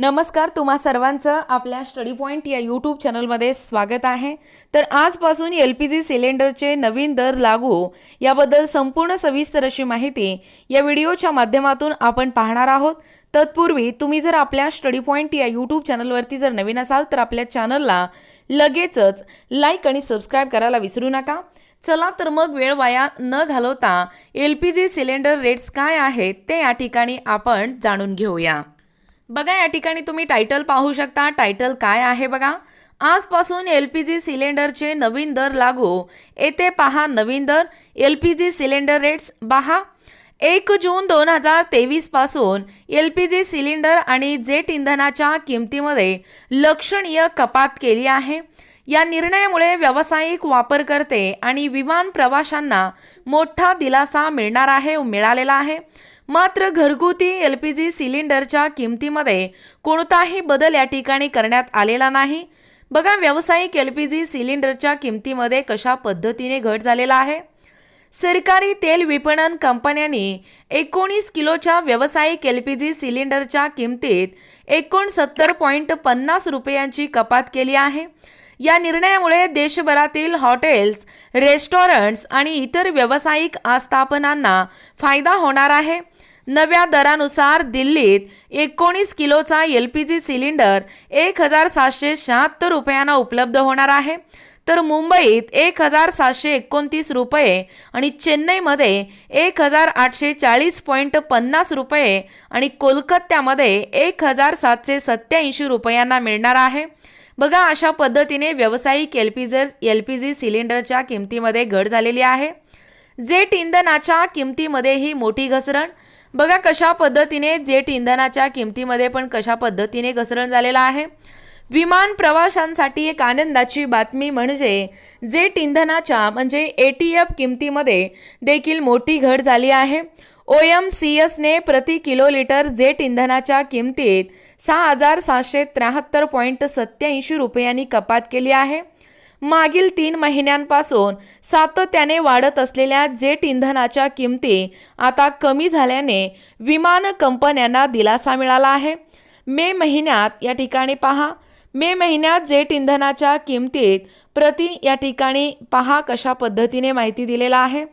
नमस्कार तुम्हा सर्वांचं आपल्या स्टडी पॉईंट या यूट्यूब चॅनलमध्ये स्वागत आहे. तर आजपासून एल पी जी सिलेंडरचे नवीन दर लागू हो, याबद्दल संपूर्ण सविस्तर अशी माहिती या व्हिडिओच्या माध्यमातून आपण पाहणार आहोत. तत्पूर्वी तुम्ही जर आपल्या स्टडी पॉईंट या यूट्यूब चॅनलवरती जर नवीन असाल तर आपल्या चॅनलला लगेचच लाईक आणि सबस्क्राईब करायला विसरू नका. चला तर मग वेळ वाया न घालवता L P G cylinder rates काय आहेत ते या ठिकाणी आपण जाणून घेऊया. बघा या ठिकाणी तुम्ही टायटल पाहू शकता. टायटल काय आहे बघा? आजपासून एल पी जी सिलेंडरचे नवीन दर लागू. येथे पहा नवीन दर. L P G cylinder rates पहा. एक जून दोन हजार तेवीसपासून एल पी जी सिलेंडर आणि जेट इंधनाच्या किमतीमध्ये लक्षणीय कपात केली आहे. या निर्णयामुळे व्यावसायिक वापरकर्ते आणि विमान प्रवाशांना मोठा दिलासा मिळणार आहे मिळालेला आहे. मात्र घरगुती एल पी जी सिलेंडरच्या किमतीमध्ये कोणताही बदल या ठिकाणी करण्यात आलेला नाही. बघा व्यावसायिक एल पी जी सिलेंडरच्या किमतीमध्ये कशा पद्धतीने घट झालेला आहे. सरकारी तेल विपणन कंपन्यांनी एकोणीस किलोच्या व्यावसायिक एल पी जी सिलेंडरच्या किमतीत एकोणसत्तर पॉईंट पन्नास रुपयांची कपात केली आहे. या निर्णयामुळे देशभरातील हॉटेल्स रेस्टॉरंट्स आणि इतर व्यावसायिक आस्थापनांना फायदा होणार आहे. नव्या दरानुसार दिल्लीत एकोणीस किलोचा एल पी जी सिलेंडर एक हजार सातशे शहात्तर रुपयांना उपलब्ध होणार आहे. तर मुंबईत एक हजार सातशे एकोणतीस रुपये आणि चेन्नईमध्ये एक हजार आठशे चाळीस पॉईंट पन्नास रुपये आणि कोलकात्यामध्ये एक हजार सातशे सत्याऐंशी रुपयांना मिळणार आहे. बघा अशा पद्धतीने व्यावसायिक एल पी जर एल पी जी सिलेंडरच्या किमतीमध्ये घट झालेली आहे. जेट इंधनाच्या किमतीमध्येही मोठी घसरण. बघा कशा पद्धतीने जेट इंधनाच्या किमतीमध्ये पण कशा पद्धतीने घसरण झालेला आहे. विमान प्रवाशांसाठी एक आनंदाची बातमी म्हणजे जेट इंधनाच्या म्हणजे ए टी एफ किमतीमध्ये देखील मोठी घट झाली आहे. ओ एम सी एसने प्रति किलो लिटर जेट इंधनाच्या किमतीत सहा हजार सातशे त्र्याहत्तर पॉईंट सत्याऐंशी रुपयांनी कपात केली आहे. मागील तीन महिन्यांपासून सातत्याने वाढत असलेल्या जेट इंधनाच्या किमती आता कमी झाल्याने विमान कंपन्यांना दिलासा मिळाला आहे. मे महिन्यात या ठिकाणी पहा. मे महिन्यात जेट इंधनाच्या किमतीत प्रति या ठिकाणी पहा कशा पद्धतीने माहिती दिलेला आहे.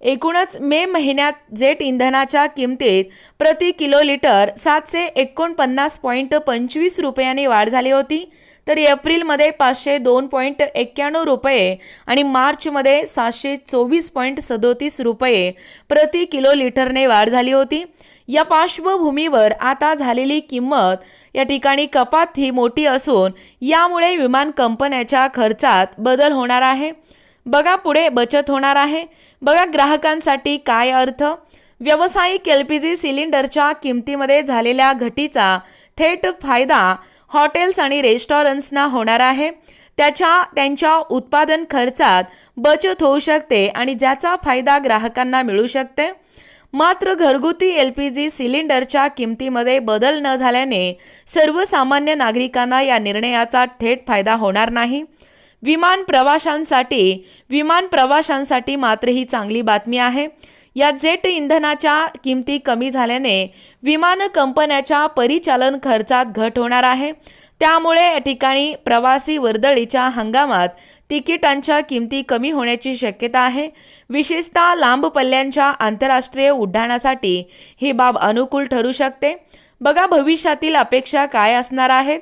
एकूणच मे महिन्यात जेट इंधनाच्या किमतीत प्रति किलो लिटर सातशे एकोणपन्नास पॉईंट पंचवीस रुपयांनी वाढ झाली होती. तर एप्रिलमध्ये पाचशे दोन पॉईंट एक्क्याण्णव रुपये आणि मार्चमध्ये सातशे चोवीस पॉईंट सदोतीस रुपये प्रति किलो लिटरने वाढ झाली होती. या पार्श्वभूमीवर आता झालेली किंमत या ठिकाणी कपात ही मोठी असून यामुळे विमान कंपन्याच्या खर्चात बदल होणार आहे. बघा पुढे बचत होणार आहे. बघा ग्राहकांसाठी काय अर्थ? व्यावसायिक एल पी जी सिलेंडरच्या किमतीमध्ये झालेल्या घटीचा थेट फायदा हॉटेल्स आणि रेस्टॉरंट्सना होणार आहे. त्याच्या त्यांच्या उत्पादन खर्चात बचत होऊ शकते आणि ज्याचा फायदा ग्राहकांना मिळू शकते. मात्र घरगुती एल पी जी सिलेंडरच्या किमतीमध्ये बदल न झाल्याने सर्वसामान्य नागरिकांना या निर्णयाचा थेट फायदा होणार नाही. विमान प्रवाशांसाठी विमान प्रवाशांसाठी मात्र ही चांगली बातमी आहे. या जेट इंधनाच्या किमती कमी झाल्याने विमान कंपन्याच्या परिचालन खर्चात घट होणार आहे. त्यामुळे या ठिकाणी प्रवासी वर्दळीच्या हंगामात तिकिटांच्या किमती कमी होण्याची शक्यता आहे. विशेषतः लांब पल्ल्यांच्या आंतरराष्ट्रीय उड्डाणासाठी ही बाब अनुकूल ठरू शकते. बघा भविष्यातील अपेक्षा काय असणार आहेत?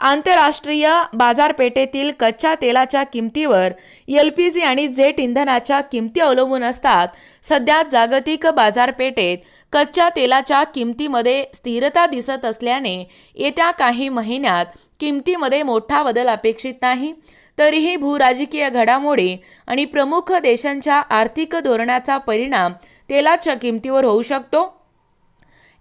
आंतरराष्ट्रीय बाजारपेठेतील कच्च्या तेलाच्या किमतीवर एल पी जी आणि जेट इंधनाच्या किमती अवलंबून असतात. सध्या जागतिक बाजारपेठेत कच्च्या तेलाच्या किमतीमध्ये स्थिरता दिसत असल्याने येत्या काही महिन्यात किमतीमध्ये मोठा बदल अपेक्षित नाही. तरीही भूराजकीय घडामोडी आणि प्रमुख देशांच्या आर्थिक धोरणाचा परिणाम तेलाच्या किमतीवर होऊ शकतो.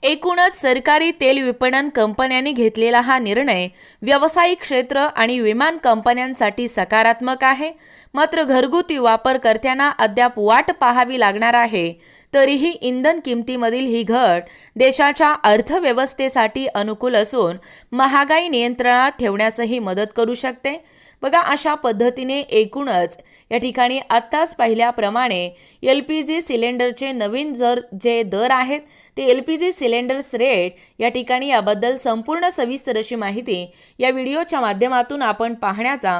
एकूणच सरकारी तेल विपणन कंपन्यांनी घेतलेला हा निर्णय व्यावसायिक क्षेत्र आणि विमान कंपन्यांसाठी सकारात्मक आहे. मात्र घरगुती वापरकर्त्यांना अद्याप वाट पाहावी लागणार आहे. तरीही इंधन किमतीमधील ही घट देशाच्या अर्थव्यवस्थेसाठी अनुकूल असून महागाई नियंत्रणात ठेवण्यासही मदत करू शकते. बघा अशा पद्धतीने एकूणच या ठिकाणी आत्ताच पाहिल्याप्रमाणे एल पी जी सिलेंडरचे नवीन जर जे दर आहेत ते L P G cylinders rate या ठिकाणी याबद्दल संपूर्ण सविस्तर अशी माहिती या व्हिडिओच्या माध्यमातून आपण पाहण्याचा